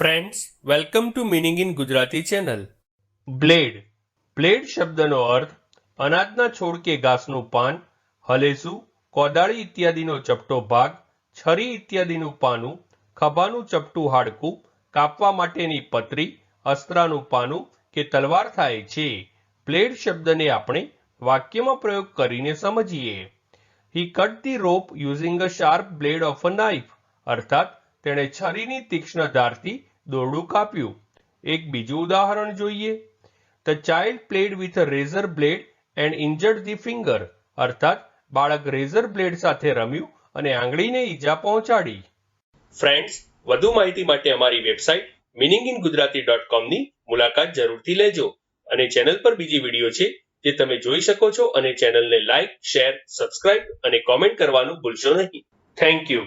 Friends welcome to meaning in Gujarati channel blade blade શબ્દનો અર્થ, અનાજના છોડ કે ઘાસનું પાન, હલેસું, કોદાળી ઇત્યાદિનો ચપટો ભાગ, છરી ઇત્યાદિનું પાનું, ખભાનું ચપટું હાડકું, કાપવા માટેની પતરી, અસ્ત્રાનું પાનું કે તલવાર થાય છે. બ્લેડ શબ્દને આપણે વાક્યમાં પ્રયોગ કરીને સમજીએ. He cut the rope using a sharp blade of a knife અર્થાત, તેણે છરીની તીક્ષ્ણ ધારથી દોરડું કાપ્યું. એક બીજું ઉદાહરણ જોઈએ. The child played with a razor blade and injured the finger અર્થાત, બાળક રેઝર બ્લેડ સાથે રમ્યું અને આંગળીને ઈજા પહોંચાડી. ફ્રેન્ડ્સ વધુ માહિતી માટે અમારી website meaning in Gujarati dot કોમની મુલાકાત જરૂરથી લેજો. અને ચેનલ પર બીજી વીડિયો છે જે તમે જોઈ શકો છો અને ચેનલને લાઇક શેર સબસ્ક્રાઇબ અને કોમેન્ટ કરવાનું ભૂલશો નહીં. Thank you